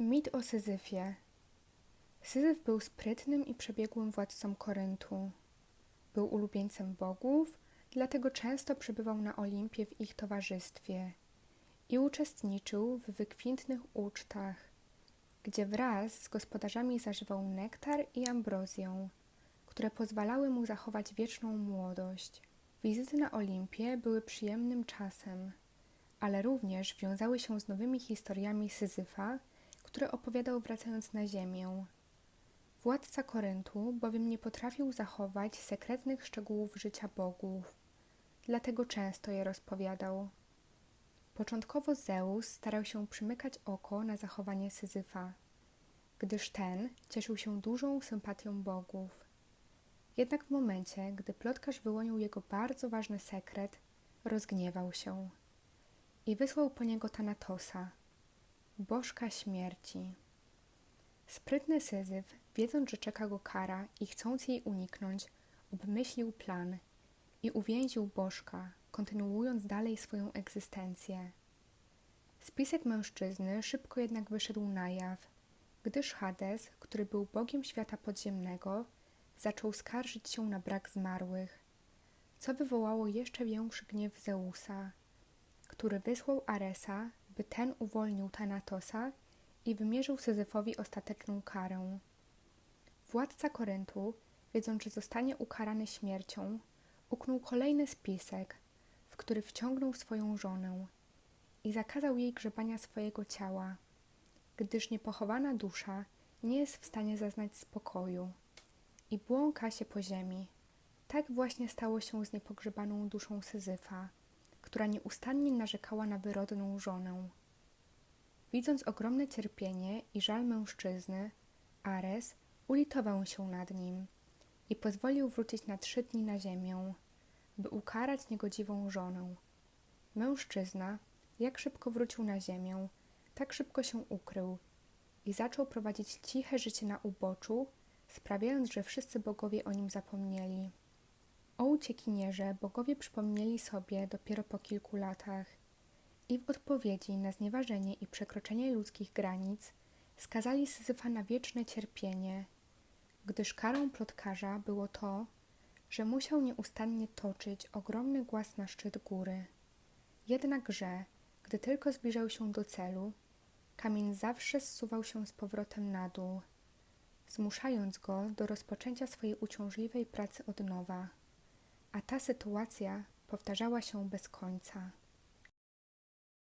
Mit o Syzyfie. Syzyf był sprytnym i przebiegłym władcą Koryntu. Był ulubieńcem bogów, dlatego często przebywał na Olimpie w ich towarzystwie i uczestniczył w wykwintnych ucztach, gdzie wraz z gospodarzami zażywał nektar i ambrozję, które pozwalały mu zachować wieczną młodość. Wizyty na Olimpie były przyjemnym czasem, ale również wiązały się z nowymi historiami Syzyfa, które opowiadał wracając na ziemię. Władca Koryntu bowiem nie potrafił zachować sekretnych szczegółów życia bogów, dlatego często je rozpowiadał. Początkowo Zeus starał się przymykać oko na zachowanie Syzyfa, gdyż ten cieszył się dużą sympatią bogów. Jednak w momencie, gdy plotkarz wyłonił jego bardzo ważny sekret, rozgniewał się i wysłał po niego Tanatosa, bożka śmierci. Sprytny Syzyf, wiedząc, że czeka go kara i chcąc jej uniknąć, obmyślił plan i uwięził bożka, kontynuując dalej swoją egzystencję. Spisek mężczyzny szybko jednak wyszedł na jaw, gdyż Hades, który był bogiem świata podziemnego, zaczął skarżyć się na brak zmarłych, co wywołało jeszcze większy gniew Zeusa, który wysłał Aresa, by ten uwolnił Tanatosa i wymierzył Syzyfowi ostateczną karę. Władca Koryntu, wiedząc, że zostanie ukarany śmiercią, uknął kolejny spisek, w który wciągnął swoją żonę i zakazał jej grzebania swojego ciała, gdyż niepochowana dusza nie jest w stanie zaznać spokoju i błąka się po ziemi. Tak właśnie stało się z niepogrzebaną duszą Syzyfa, która nieustannie narzekała na wyrodną żonę. Widząc ogromne cierpienie i żal mężczyzny, Ares ulitował się nad nim i pozwolił wrócić na trzy dni na ziemię, by ukarać niegodziwą żonę. Mężczyzna, jak szybko wrócił na ziemię, tak szybko się ukrył i zaczął prowadzić ciche życie na uboczu, sprawiając, że wszyscy bogowie o nim zapomnieli. O uciekinierze bogowie przypomnieli sobie dopiero po kilku latach i w odpowiedzi na znieważenie i przekroczenie ludzkich granic skazali Syzyfa na wieczne cierpienie, gdyż karą plotkarza było to, że musiał nieustannie toczyć ogromny głaz na szczyt góry. Jednakże, gdy tylko zbliżał się do celu, kamień zawsze zsuwał się z powrotem na dół, zmuszając go do rozpoczęcia swojej uciążliwej pracy od nowa. A ta sytuacja powtarzała się bez końca.